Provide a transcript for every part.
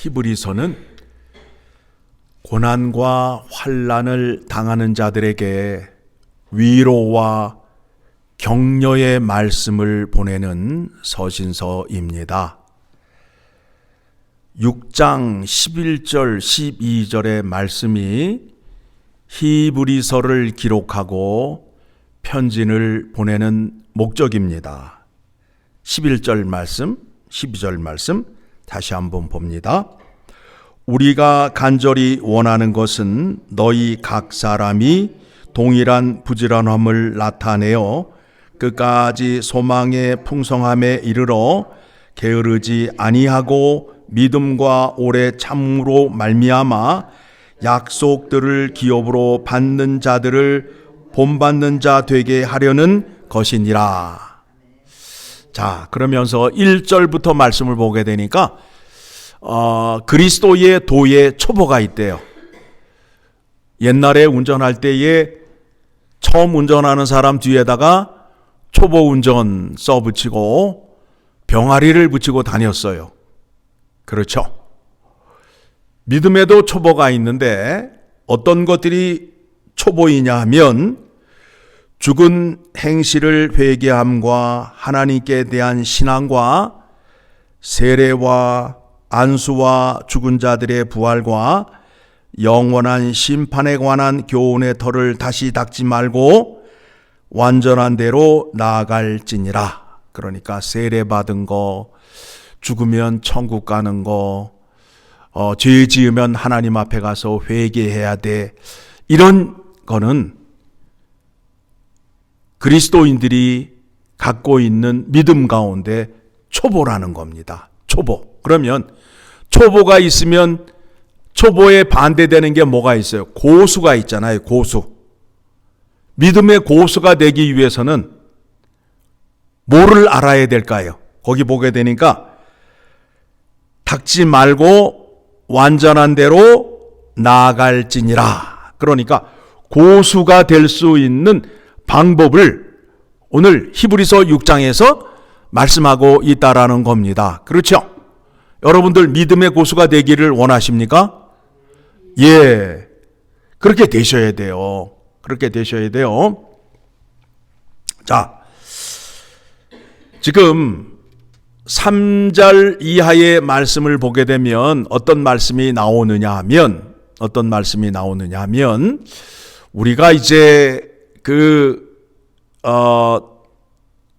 히브리서는 고난과 환란을 당하는 자들에게 위로와 격려의 말씀을 보내는 서신서입니다. 6장 11절 12절의 말씀이 히브리서를 기록하고 편진을 보내는 목적입니다. 11절 말씀, 12절 말씀 다시 한번 봅니다. 우리가 간절히 원하는 것은 너희 각 사람이 동일한 부지런함을 나타내어 끝까지 소망의 풍성함에 이르러 게으르지 아니하고 믿음과 오래 참으로 말미암아 약속들을 기업으로 받는 자들을 본받는 자 되게 하려는 것이니라. 자, 그러면서 1절부터 말씀을 보게 되니까 어, 그리스도의 도의 초보가 있대요. 옛날에 운전할 때에 처음 운전하는 사람 뒤에다가 초보 운전 써 붙이고 병아리를 붙이고 다녔어요. 그렇죠? 믿음에도 초보가 있는데 어떤 것들이 초보이냐 하면 죽은 행실을 회개함과 하나님께 대한 신앙과 세례와 안수와 죽은 자들의 부활과 영원한 심판에 관한 교훈의 털을 다시 닦지 말고 완전한 대로 나아갈지니라. 그러니까 세례 받은 거, 죽으면 천국 가는 거, 어, 죄 지으면 하나님 앞에 가서 회개해야 돼. 이런 거는 그리스도인들이 갖고 있는 믿음 가운데 초보라는 겁니다. 초보. 그러면 초보가 있으면 초보에 반대되는 게 뭐가 있어요? 고수가 있잖아요. 고수. 믿음의 고수가 되기 위해서는 뭐를 알아야 될까요? 거기 보게 되니까 닦지 말고 완전한 대로 나아갈지니라. 그러니까 고수가 될 수 있는 방법을 오늘 히브리서 6장에서 말씀하고 있다라는 겁니다. 그렇죠? 여러분들 믿음의 고수가 되기를 원하십니까? 예. 그렇게 되셔야 돼요. 그렇게 되셔야 돼요. 자. 지금 3절 이하의 말씀을 보게 되면 어떤 말씀이 나오느냐 하면 어떤 말씀이 나오느냐 하면 우리가 이제 그 어,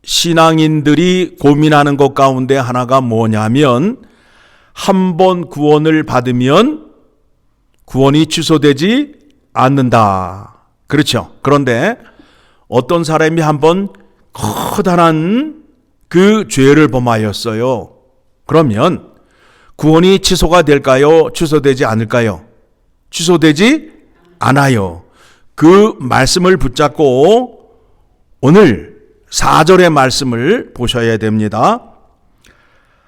신앙인들이 고민하는 것 가운데 하나가 뭐냐면 한 번 구원을 받으면 구원이 취소되지 않는다. 그렇죠. 그런데 어떤 사람이 한 번 커다란 그 죄를 범하였어요. 그러면 구원이 취소가 될까요? 취소되지 않을까요? 취소되지 않아요. 그 말씀을 붙잡고 오늘 4절의 말씀을 보셔야 됩니다.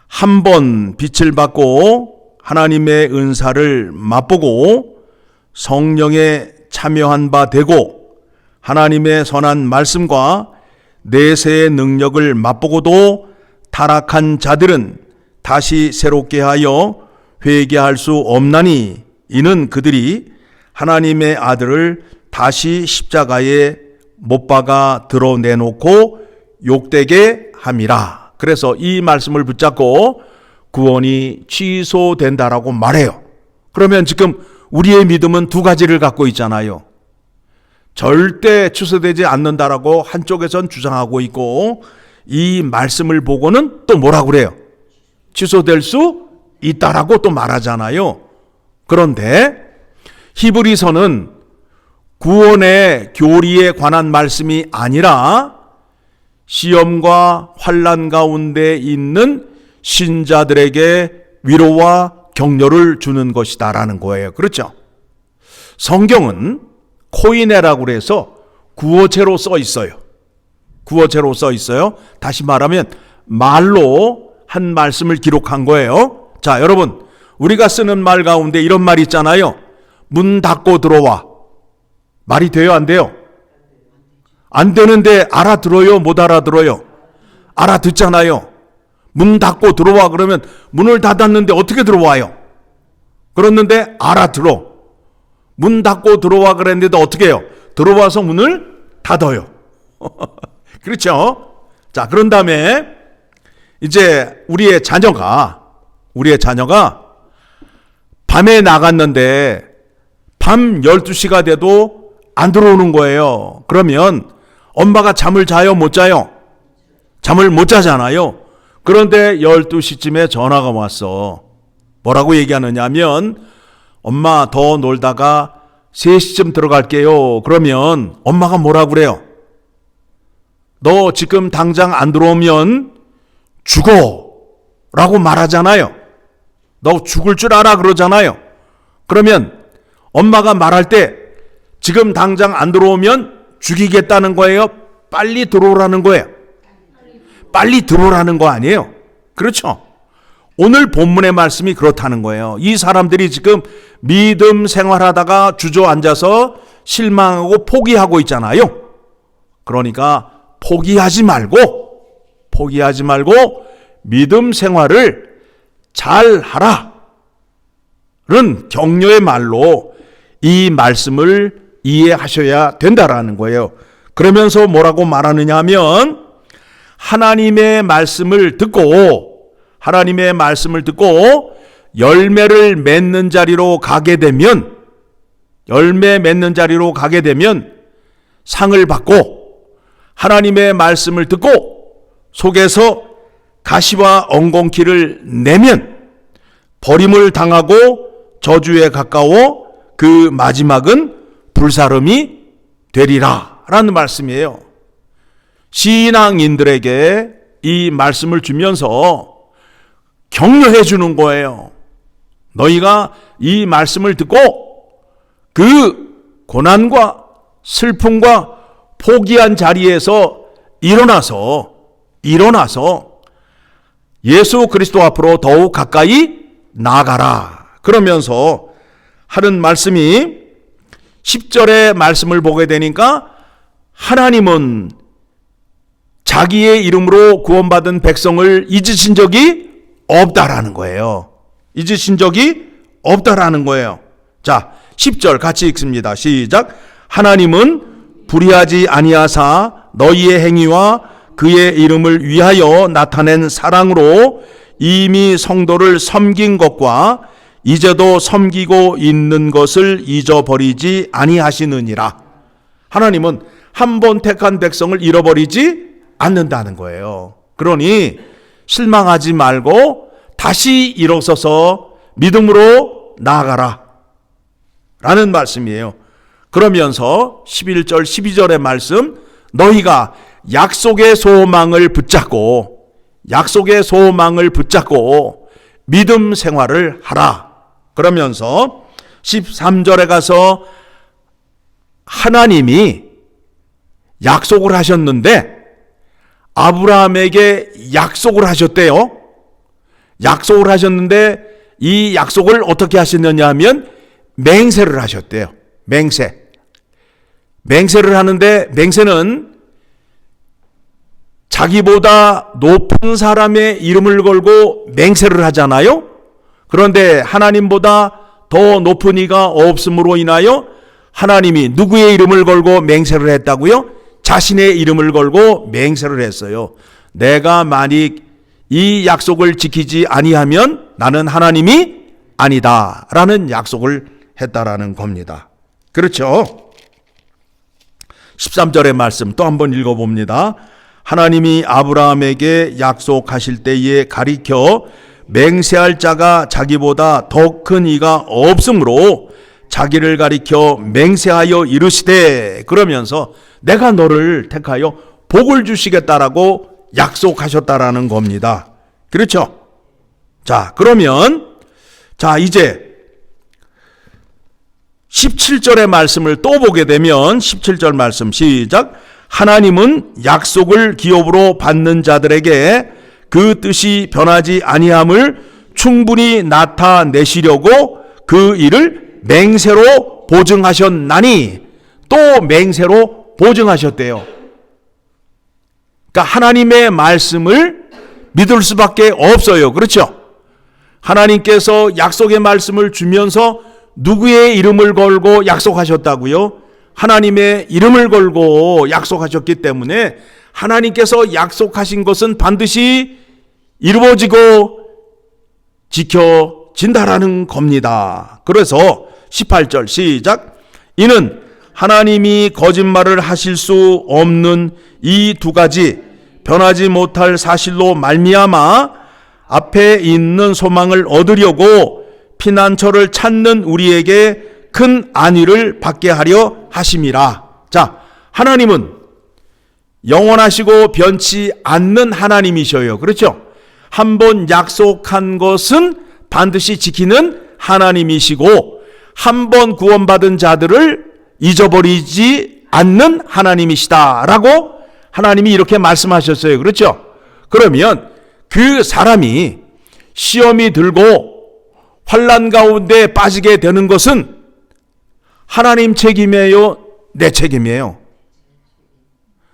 한 번 빛을 받고 하나님의 은사를 맛보고 성령에 참여한 바 되고 하나님의 선한 말씀과 내세의 능력을 맛보고도 타락한 자들은 다시 새롭게 하여 회개할 수 없나니 이는 그들이 하나님의 아들을 다시 십자가에 못 박아 드러내놓고 욕되게 함이라. 그래서 이 말씀을 붙잡고 구원이 취소된다라고 말해요. 그러면 지금 우리의 믿음은 두 가지를 갖고 있잖아요. 절대 취소되지 않는다라고 한쪽에선 주장하고 있고 이 말씀을 보고는 또 뭐라고 그래요? 취소될 수 있다라고 또 말하잖아요. 그런데 히브리서는 구원의 교리에 관한 말씀이 아니라 시험과 환란 가운데 있는 신자들에게 위로와 격려를 주는 것이다라는 거예요. 그렇죠? 성경은 코이네라고 그래서 구어체로 써 있어요. 구어체로 써 있어요. 다시 말하면 말로 한 말씀을 기록한 거예요. 자, 여러분, 우리가 쓰는 말 가운데 이런 말 있잖아요. 문 닫고 들어와. 말이 돼요, 안 돼요? 안 되는데 알아들어요, 못 알아들어요? 알아듣잖아요. 문 닫고 들어와 그러면 문을 닫았는데 어떻게 들어와요? 그랬는데 알아들어. 문 닫고 들어와 그랬는데도 어떻게 해요? 들어와서 문을 닫아요. 그렇죠? 자, 그런 다음에 이제 우리의 자녀가, 우리의 자녀가 밤에 나갔는데 밤 12시가 돼도 안 들어오는 거예요. 그러면 엄마가 잠을 자요? 못 자요? 잠을 못 자잖아요. 그런데 12시쯤에 전화가 왔어. 뭐라고 얘기하느냐 하면 엄마 더 놀다가 3시쯤 들어갈게요. 그러면 엄마가 뭐라 그래요? 너 지금 당장 안 들어오면 죽어. 라고 말하잖아요. 너 죽을 줄 알아 그러잖아요. 그러면 엄마가 말할 때 지금 당장 안 들어오면 죽이겠다는 거예요. 빨리 들어오라는 거예요. 빨리 들어오라는 거 아니에요. 그렇죠? 오늘 본문의 말씀이 그렇다는 거예요. 이 사람들이 지금 믿음 생활하다가 주저앉아서 실망하고 포기하고 있잖아요. 그러니까 포기하지 말고, 포기하지 말고 믿음 생활을 잘 하라. 는 격려의 말로 이 말씀을 이해하셔야 된다라는 거예요. 그러면서 뭐라고 말하느냐 하면 하나님의 말씀을 듣고 하나님의 말씀을 듣고 열매를 맺는 자리로 가게 되면 열매 맺는 자리로 가게 되면 상을 받고 하나님의 말씀을 듣고 속에서 가시와 엉겅퀴를 내면 버림을 당하고 저주에 가까워 그 마지막은 불사름이 되리라 라는 말씀이에요. 신앙인들에게 이 말씀을 주면서 격려해 주는 거예요. 너희가 이 말씀을 듣고 그 고난과 슬픔과 포기한 자리에서 일어나서 일어나서 예수 그리스도 앞으로 더욱 가까이 나아가라. 그러면서 하는 말씀이 10절의 말씀을 보게 되니까 하나님은 자기의 이름으로 구원받은 백성을 잊으신 적이 없다라는 거예요. 잊으신 적이 없다라는 거예요. 자, 10절 같이 읽습니다. 시작. 하나님은 불의하지 아니하사 너희의 행위와 그의 이름을 위하여 나타낸 사랑으로 이미 성도를 섬긴 것과 이제도 섬기고 있는 것을 잊어버리지 아니하시느니라. 하나님은 한 번 택한 백성을 잃어버리지 않는다는 거예요. 그러니 실망하지 말고 다시 일어서서 믿음으로 나아가라. 라는 말씀이에요. 그러면서 11절, 12절의 말씀, 너희가 약속의 소망을 붙잡고, 약속의 소망을 붙잡고 믿음 생활을 하라. 그러면서 13절에 가서 하나님이 약속을 하셨는데 아브라함에게 약속을 하셨대요. 약속을 하셨는데 이 약속을 어떻게 하셨느냐 하면 맹세를 하셨대요. 맹세. 맹세를 하는데 맹세는 자기보다 높은 사람의 이름을 걸고 맹세를 하잖아요. 그런데 하나님보다 더 높은 이가 없음으로 인하여 하나님이 누구의 이름을 걸고 맹세를 했다고요? 자신의 이름을 걸고 맹세를 했어요. 내가 만약 이 약속을 지키지 아니하면 나는 하나님이 아니다라는 약속을 했다라는 겁니다. 그렇죠? 13절의 말씀 또 한번 읽어 봅니다. 하나님이 아브라함에게 약속하실 때에 가리켜 맹세할 자가 자기보다 더 큰 이가 없으므로 자기를 가리켜 맹세하여 이르시되 그러면서 내가 너를 택하여 복을 주시겠다라고 약속하셨다라는 겁니다. 그렇죠? 자, 그러면 자, 이제 17절의 말씀을 또 보게 되면 17절 말씀 시작 하나님은 약속을 기업으로 받는 자들에게 그 뜻이 변하지 아니함을 충분히 나타내시려고 그 일을 맹세로 보증하셨나니 또 맹세로 보증하셨대요. 그러니까 하나님의 말씀을 믿을 수밖에 없어요. 그렇죠? 하나님께서 약속의 말씀을 주면서 누구의 이름을 걸고 약속하셨다고요? 하나님의 이름을 걸고 약속하셨기 때문에 하나님께서 약속하신 것은 반드시 이루어지고 지켜진다라는 겁니다. 그래서 18절 시작. 이는 하나님이 거짓말을 하실 수 없는 이 두 가지 변하지 못할 사실로 말미암아 앞에 있는 소망을 얻으려고 피난처를 찾는 우리에게 큰 안위를 받게 하려 하심이라. 자, 하나님은 영원하시고 변치 않는 하나님이셔요. 그렇죠? 한 번 약속한 것은 반드시 지키는 하나님이시고 한 번 구원받은 자들을 잊어버리지 않는 하나님이시다라고 하나님이 이렇게 말씀하셨어요. 그렇죠? 그러면 그 사람이 시험이 들고 환란 가운데 빠지게 되는 것은 하나님 책임이에요? 내 책임이에요?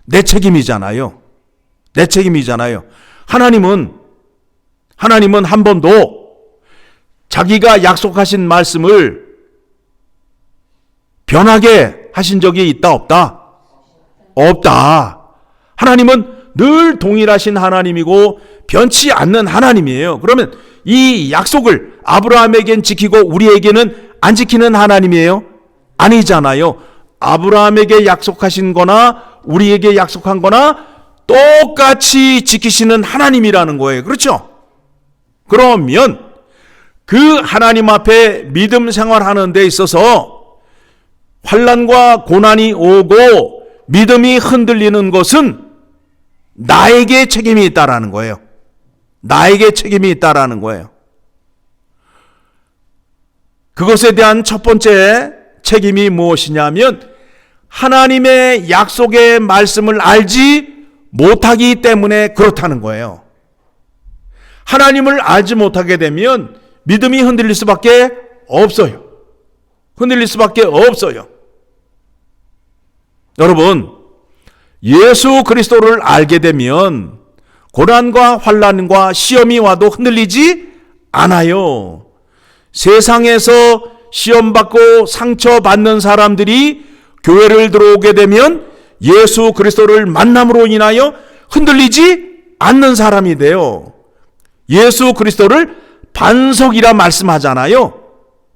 내 책임이잖아요. 내 책임이잖아요. 하나님은 하나님은 한 번도 자기가 약속하신 말씀을 변하게 하신 적이 있다 없다? 없다. 하나님은 늘 동일하신 하나님이고 변치 않는 하나님이에요. 그러면 이 약속을 아브라함에겐 지키고 우리에게는 안 지키는 하나님이에요? 아니잖아요. 아브라함에게 약속하신 거나 우리에게 약속한 거나 똑같이 지키시는 하나님이라는 거예요. 그렇죠? 그러면 그 하나님 앞에 믿음 생활하는 데 있어서 환란과 고난이 오고 믿음이 흔들리는 것은 나에게 책임이 있다라는 거예요. 나에게 책임이 있다라는 거예요. 그것에 대한 첫 번째 책임이 무엇이냐면 하나님의 약속의 말씀을 알지 못하기 때문에 그렇다는 거예요. 하나님을 알지 못하게 되면 믿음이 흔들릴 수밖에 없어요. 흔들릴 수밖에 없어요. 여러분, 예수 그리스도를 알게 되면 고난과 환란과 시험이 와도 흔들리지 않아요. 세상에서 시험 받고 상처 받는 사람들이 교회를 들어오게 되면 예수 그리스도를 만남으로 인하여 흔들리지 않는 사람이 돼요. 예수 그리스도를 반석이라 말씀하잖아요.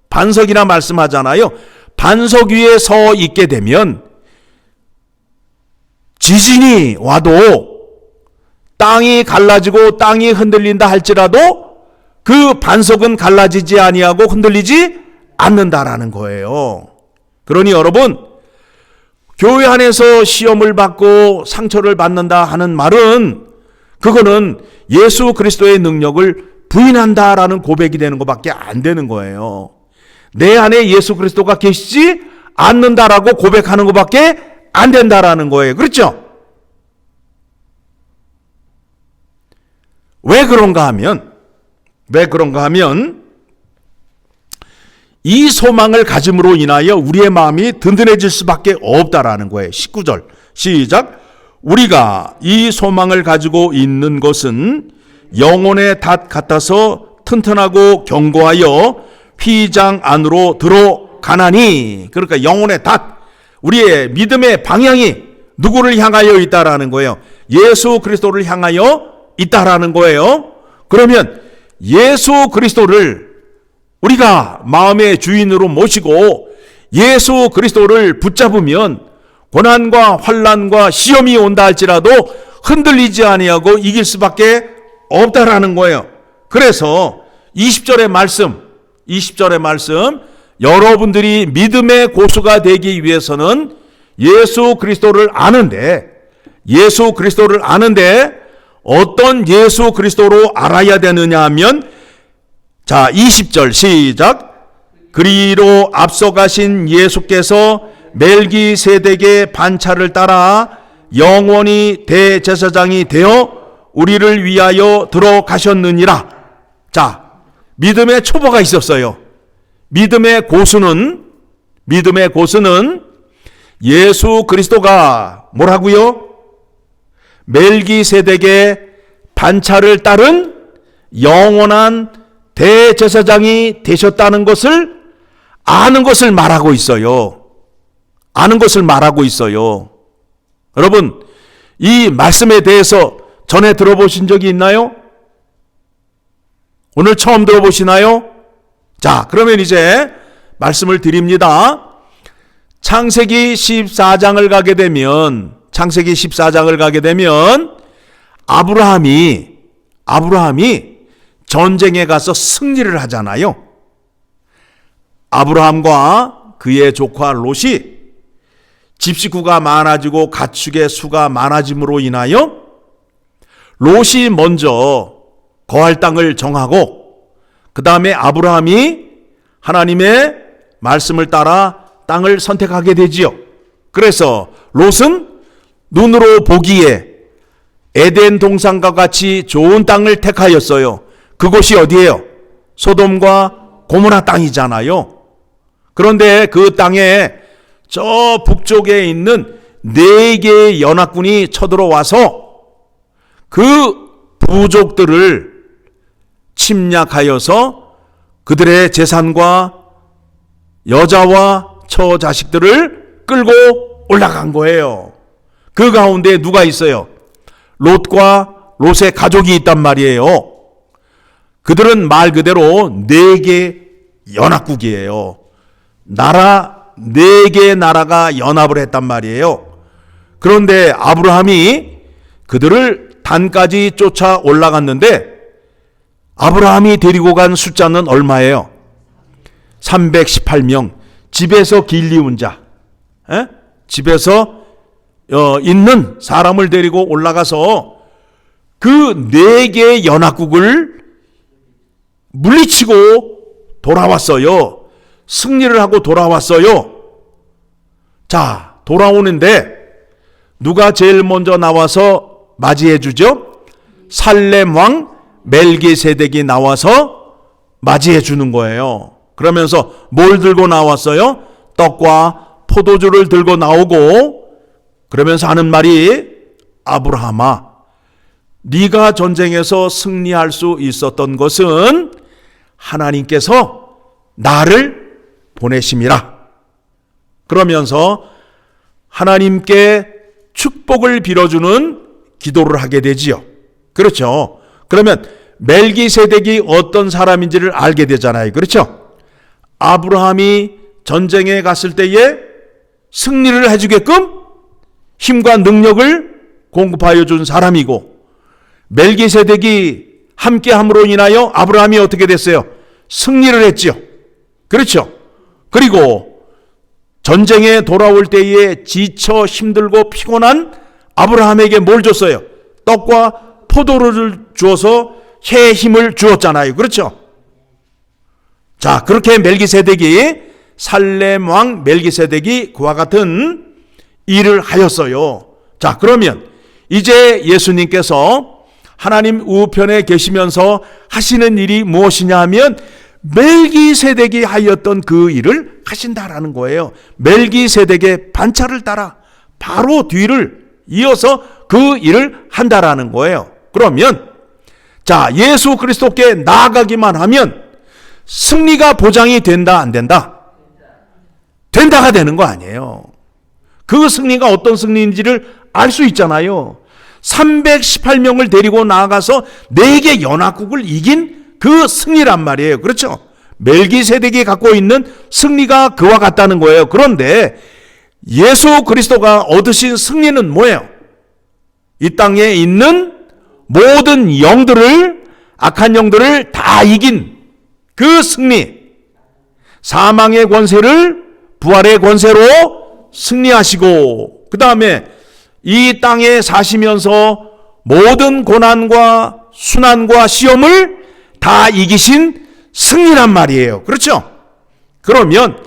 반석이라 말씀하잖아요. 반석 위에 서 있게 되면 지진이 와도 땅이 갈라지고 땅이 흔들린다 할지라도 그 반석은 갈라지지 아니하고 흔들리지 않는다라는 거예요. 그러니 여러분 교회 안에서 시험을 받고 상처를 받는다 하는 말은 그거는 예수 그리스도의 능력을 부인한다라는 고백이 되는 것밖에 안 되는 거예요. 내 안에 예수 그리스도가 계시지 않는다라고 고백하는 것밖에 안 된다라는 거예요. 그렇죠? 왜 그런가 하면, 왜 그런가 하면, 이 소망을 가짐으로 인하여 우리의 마음이 든든해질 수밖에 없다라는 거예요. 19절. 시작. 우리가 이 소망을 가지고 있는 것은 영혼의 닷 같아서 튼튼하고 견고하여 휘장 안으로 들어가나니. 그러니까 영혼의 닷. 우리의 믿음의 방향이 누구를 향하여 있다라는 거예요. 예수 그리스도를 향하여 있다라는 거예요. 그러면 예수 그리스도를 우리가 마음의 주인으로 모시고 예수 그리스도를 붙잡으면 고난과 환란과 시험이 온다 할지라도 흔들리지 아니하고 이길 수밖에 없다라는 거예요. 그래서 20절의 말씀, 20절의 말씀, 여러분들이 믿음의 고수가 되기 위해서는 예수 그리스도를 아는데, 예수 그리스도를 아는데, 어떤 예수 그리스도로 알아야 되느냐 하면, 자, 20절 시작. 그리로 앞서가신 예수께서 멜기 세덱의 반차를 따라 영원히 대제사장이 되어 우리를 위하여 들어가셨느니라. 자, 믿음의 초보가 있었어요. 믿음의 고수는 믿음의 고수는 예수 그리스도가 뭐라고요? 멜기 세덱의 반차를 따른 영원한 대제사장이 되셨다는 것을 아는 것을 말하고 있어요. 아는 것을 말하고 있어요. 여러분, 이 말씀에 대해서 전에 들어보신 적이 있나요? 오늘 처음 들어보시나요? 자, 그러면 이제 말씀을 드립니다. 창세기 14장을 가게 되면, 창세기 14장을 가게 되면, 아브라함이, 아브라함이 전쟁에 가서 승리를 하잖아요. 아브라함과 그의 조카 롯이 집 식구가 많아지고 가축의 수가 많아짐으로 인하여 롯이 먼저 거할 땅을 정하고 그 다음에 아브라함이 하나님의 말씀을 따라 땅을 선택하게 되지요. 그래서 롯은 눈으로 보기에 에덴 동산과 같이 좋은 땅을 택하였어요. 그곳이 어디예요? 소돔과 고모라 땅이잖아요. 그런데 그 땅에 저 북쪽에 있는 네 개의 연합군이 쳐들어와서 그 부족들을 침략하여서 그들의 재산과 여자와 처자식들을 끌고 올라간 거예요. 그 가운데 누가 있어요? 롯과 롯의 가족이 있단 말이에요. 그들은 말 그대로 네 개 연합국이에요. 나라 네 개의 나라가 연합을 했단 말이에요. 그런데 아브라함이 그들을 단까지 쫓아 올라갔는데 아브라함이 데리고 간 숫자는 얼마예요? 318명. 집에서 길리운 자. 에? 집에서 어, 있는 사람을 데리고 올라가서 그 네 개의 연합국을 물리치고 돌아왔어요. 승리를 하고 돌아왔어요. 자, 돌아오는데 누가 제일 먼저 나와서 맞이해 주죠? 살렘 왕 멜기세덱이 나와서 맞이해 주는 거예요. 그러면서 뭘 들고 나왔어요? 떡과 포도주를 들고 나오고 그러면서 하는 말이 아브라함아 네가 전쟁에서 승리할 수 있었던 것은 하나님께서 나를 보내심이라. 그러면서 하나님께 축복을 빌어주는 기도를 하게 되지요. 그렇죠. 그러면 멜기세덱이 어떤 사람인지를 알게 되잖아요. 그렇죠? 아브라함이 전쟁에 갔을 때에 승리를 해주게끔 힘과 능력을 공급하여 준 사람이고 멜기세덱이 함께함으로 인하여 아브라함이 어떻게 됐어요? 승리를 했지요. 그렇죠. 그리고 전쟁에 돌아올 때에 지쳐 힘들고 피곤한 아브라함에게 뭘 줬어요? 떡과 포도를 주어서 새 힘을 주었잖아요. 그렇죠? 자, 그렇게 멜기세덱이 살렘 왕 멜기세덱이 그와 같은 일을 하였어요. 자, 그러면 이제 예수님께서 하나님 우편에 계시면서 하시는 일이 무엇이냐 하면 멜기세덱이 하였던 그 일을 하신다라는 거예요. 멜기세덱의 반차를 따라 바로 뒤를 이어서 그 일을 한다라는 거예요. 그러면 자, 예수 그리스도께 나아가기만 하면 승리가 보장이 된다 안 된다? 된다가 되는 거 아니에요. 그 승리가 어떤 승리인지를 알 수 있잖아요. 318명을 데리고 나아가서 4개 연합국을 이긴 그 승리란 말이에요. 그렇죠? 멜기세덱이 갖고 있는 승리가 그와 같다는 거예요. 그런데 예수 그리스도가 얻으신 승리는 뭐예요? 이 땅에 있는 모든 영들을 악한 영들을 다 이긴 그 승리. 사망의 권세를 부활의 권세로 승리하시고 그다음에 이 땅에 사시면서 모든 고난과 순환과 시험을 다 이기신 승리란 말이에요. 그렇죠? 그러면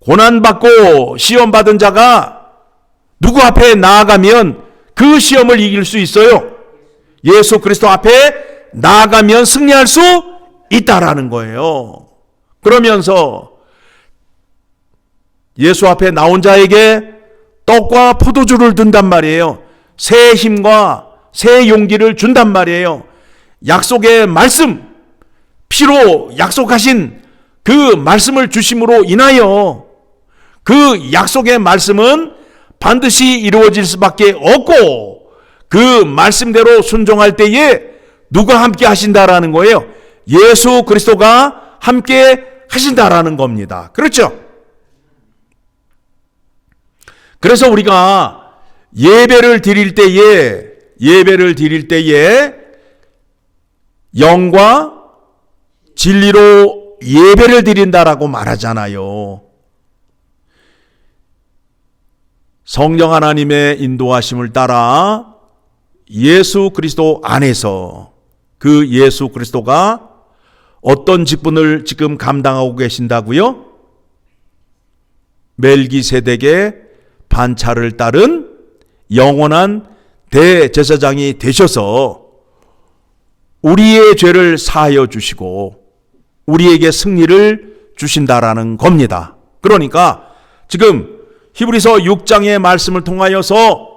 고난받고 시험받은 자가 누구 앞에 나아가면 그 시험을 이길 수 있어요? 예수 그리스도 앞에 나아가면 승리할 수 있다라는 거예요. 그러면서 예수 앞에 나온 자에게 떡과 포도주를 든단 말이에요. 새 힘과 새 용기를 준단 말이에요. 약속의 말씀, 피로 약속하신 그 말씀을 주심으로 인하여 그 약속의 말씀은 반드시 이루어질 수밖에 없고 그 말씀대로 순종할 때에 누가 함께 하신다라는 거예요. 예수 그리스도가 함께 하신다라는 겁니다. 그렇죠? 그래서 우리가 예배를 드릴 때에 예배를 드릴 때에 영과 진리로 예배를 드린다라고 말하잖아요. 성령 하나님의 인도하심을 따라 예수 그리스도 안에서 그 예수 그리스도가 어떤 직분을 지금 감당하고 계신다고요? 멜기세덱의 반차를 따른 영원한 대제사장이 되셔서 우리의 죄를 사하여 주시고 우리에게 승리를 주신다라는 겁니다. 그러니까 지금 히브리서 6장의 말씀을 통하여서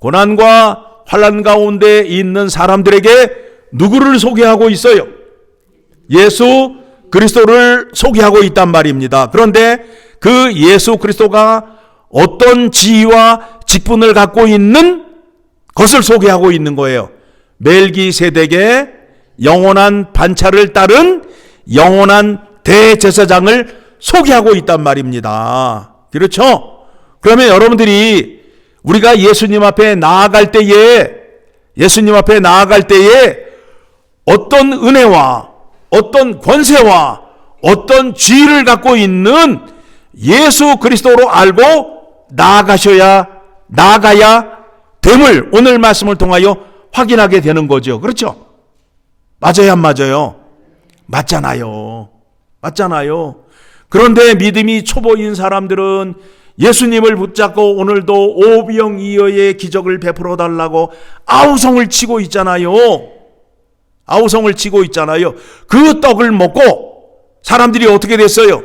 고난과 환란 가운데 있는 사람들에게 누구를 소개하고 있어요? 예수 그리스도를 소개하고 있단 말입니다. 그런데 그 예수 그리스도가 어떤 지위와 직분을 갖고 있는 것을 소개하고 있는 거예요. 멜기세덱의 영원한 반차를 따른 영원한 대제사장을 소개하고 있단 말입니다. 그렇죠? 그러면 여러분들이 우리가 예수님 앞에 나아갈 때에 예수님 앞에 나아갈 때에 어떤 은혜와 어떤 권세와 어떤 지위를 갖고 있는 예수 그리스도로 알고 나아가셔야 나아가야 됨을 오늘 말씀을 통하여 확인하게 되는 거죠. 그렇죠? 맞아요, 안 맞아요? 맞잖아요. 맞잖아요. 그런데 믿음이 초보인 사람들은 예수님을 붙잡고 오늘도 오병 이어의 기적을 베풀어 달라고 아우성을 치고 있잖아요. 아우성을 치고 있잖아요. 그 떡을 먹고 사람들이 어떻게 됐어요?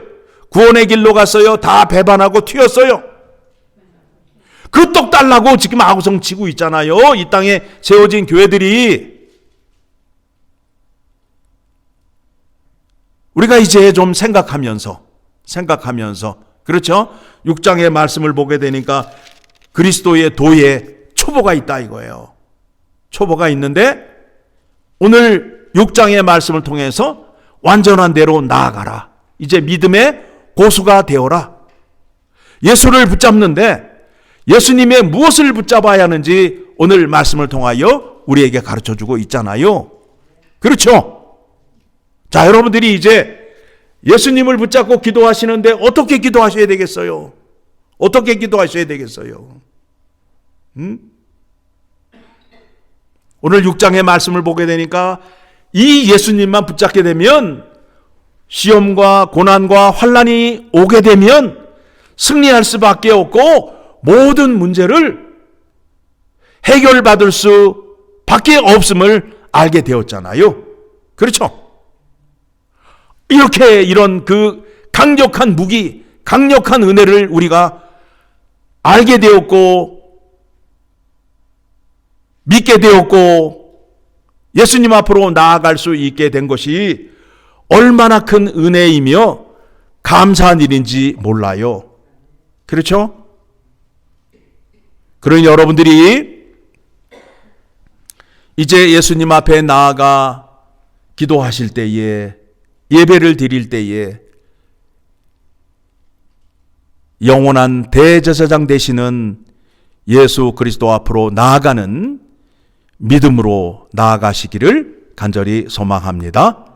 구원의 길로 갔어요. 다 배반하고 튀었어요. 그 떡 달라고 지금 아우성 치고 있잖아요. 이 땅에 세워진 교회들이 우리가 이제 좀 생각하면서 생각하면서 그렇죠? 6장의 말씀을 보게 되니까 그리스도의 도에 초보가 있다 이거예요. 초보가 있는데 오늘 6장의 말씀을 통해서 완전한 대로 나아가라. 이제 믿음의 고수가 되어라. 예수를 붙잡는데 예수님의 무엇을 붙잡아야 하는지 오늘 말씀을 통하여 우리에게 가르쳐 주고 있잖아요. 그렇죠? 자, 여러분들이 이제 예수님을 붙잡고 기도하시는데 어떻게 기도하셔야 되겠어요? 어떻게 기도하셔야 되겠어요? 음? 오늘 6장의 말씀을 보게 되니까 이 예수님만 붙잡게 되면 시험과 고난과 환란이 오게 되면 승리할 수밖에 없고 모든 문제를 해결받을 수밖에 없음을 알게 되었잖아요. 그렇죠? 이렇게 이런 그 강력한 무기, 강력한 은혜를 우리가 알게 되었고 믿게 되었고 예수님 앞으로 나아갈 수 있게 된 것이 얼마나 큰 은혜이며 감사한 일인지 몰라요. 그렇죠? 그러니 여러분들이 이제 예수님 앞에 나아가 기도하실 때에 예배를 드릴 때에 영원한 대제사장 되시는 예수 그리스도 앞으로 나아가는 믿음으로 나아가시기를 간절히 소망합니다.